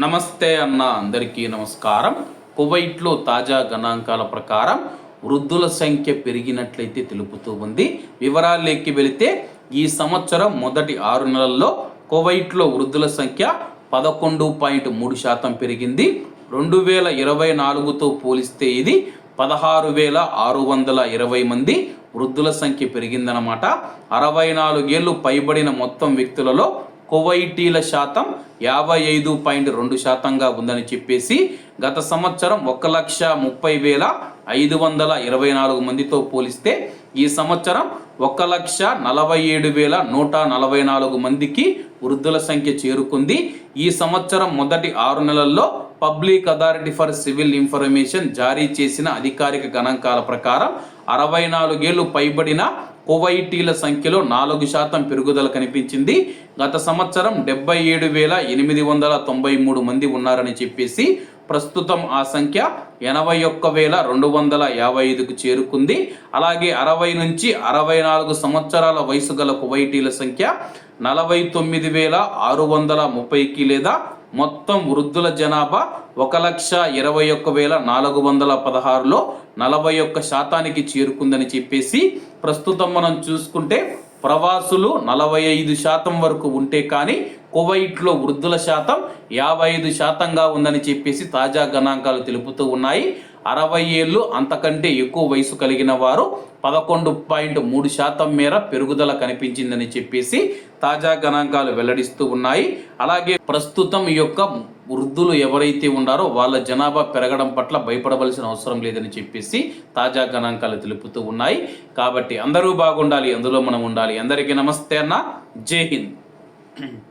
నమస్తే అన్న అందరికీ నమస్కారం. కువైట్లో తాజా గణాంకాల ప్రకారం వృద్ధుల సంఖ్య పెరిగినట్లయితే తెలుపుతూ ఉంది. వివరాల్లోకి వెళితే ఈ సంవత్సరం మొదటి ఆరు నెలల్లో కువైట్లో వృద్ధుల సంఖ్య పదకొండు పాయింట్ మూడు శాతం పెరిగింది. రెండు వేల ఇరవై నాలుగుతో పోలిస్తే ఇది పదహారు వేల ఆరు వందల ఇరవై మంది వృద్ధుల సంఖ్య పెరిగిందనమాట అరవై నాలుగేళ్ళు పైబడిన మొత్తం వ్యక్తులలో కువైటీల శాతం యాభై ఐదు పాయింట్ రెండు శాతంగా ఉందని చెప్పేసి గత సంవత్సరం ఒక లక్ష ముప్పై వేల ఐదు వందల ఇరవై నాలుగు మందితో పోలిస్తే ఈ సంవత్సరం ఒక లక్ష నలభై ఏడు వేల నూట నలభై నాలుగు మందికి వృద్ధుల సంఖ్య చేరుకుంది. ఈ సంవత్సరం మొదటి ఆరు నెలల్లో public authority for civil information జారీ చేసిన అధికారిక గణాంకాల ప్రకారం అరవై నాలుగేళ్ళు పైబడిన కువైటీల సంఖ్యలో నాలుగు శాతం పెరుగుదల కనిపించింది. గత సంవత్సరం డెబ్బై ఏడు వేల ఎనిమిది వందల తొంభై మూడు మంది ఉన్నారని చెప్పేసి ప్రస్తుతం ఆ సంఖ్య ఎనభై ఒక్క వేల రెండు వందల యాభై ఐదుకు చేరుకుంది. అలాగే అరవై నుంచి అరవై నాలుగు సంవత్సరాల వయసు గల కువైటీల సంఖ్య నలభై తొమ్మిది వేల ఆరు వందల ముప్పైకి లేదా మొత్తం వృద్ధుల జనాభా ఒక లక్ష ఇరవై ఒక్క వేల నాలుగు వందల పదహారులో నలభై ఒక్క శాతానికి చేరుకుందని చెప్పేసి ప్రస్తుతం మనం చూసుకుంటే ప్రవాసులు నలభై ఐదు శాతం వరకు ఉంటే కానీ కువైట్లో వృద్ధుల శాతం యాభై ఐదు శాతంగా ఉందని చెప్పేసి తాజా గణాంకాలు తెలుపుతూ ఉన్నాయి. అరవై ఏళ్ళు అంతకంటే ఎక్కువ వయసు కలిగిన వారు పదకొండు పాయింట్ మూడు శాతం మేర పెరుగుదల కనిపించిందని చెప్పేసి తాజా గణాంకాలు వెల్లడిస్తూ ఉన్నాయి. అలాగే ప్రస్తుతం ఈ యొక్క వృద్ధులు ఎవరైతే ఉన్నారో వాళ్ళ జనాభా పెరగడం పట్ల భయపడవలసిన అవసరం లేదని చెప్పేసి తాజా గణాంకాలు తెలుపుతూ ఉన్నాయి. కాబట్టి అందరూ బాగుండాలి అందులో మనం ఉండాలి. అందరికీ నమస్తే అన్న. జై హింద్.